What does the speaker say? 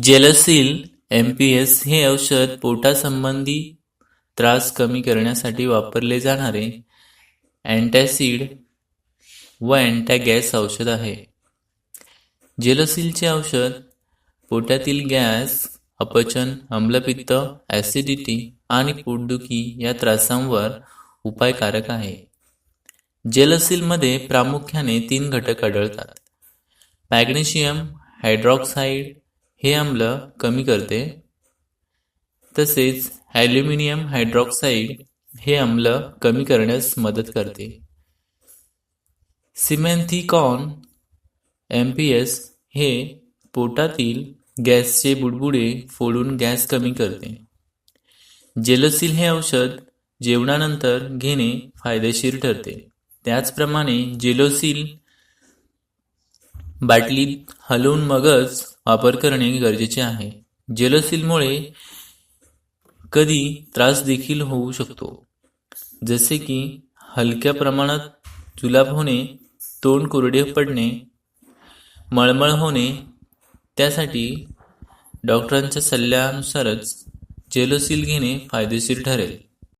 जेलसील M P S हे औषध पोटासंबंधी त्रास कमी करण्यासाठी वापरले जाणारे अँटॅसिड व अँटॅगॅस औषध आहे. जेलसीलचे औषध पोटातील गॅस अपचन आम्लपित्त ॲसिडिटी आणि पोटदुखी या त्रासांवर उपायकारक आहे. जेलसीलमध्ये प्रामुख्याने तीन घटक आढळतात. मॅग्नेशियम हायड्रॉक्साईड हे आम्ल कमी करते. तसेच ॲल्युमिनियम हायड्रॉक्साईड हे आम्ल कमी करण्यास मदत करते. सिमेंथिकॉन एम पी एस हे पोटातील गॅसचे बुडबुडे फोडून गॅस कमी करते. जेलसील हे औषध जेवणानंतर घेणे फायदेशीर ठरते. त्याचप्रमाणे जेलोसील बाटलीत हलवून मगच वापर करणे गरजेचे आहे. जलसीलमुळे कधी त्रास देखील होऊ शकतो. जसे की हलक्या प्रमाणात जुलाब होणे तोंड कोरडे पडणे मळमळ होणे त्यासाठी डॉक्टरांच्या सल्ल्यानुसारच जेलोसील घेणे फायदेशीर ठरेल.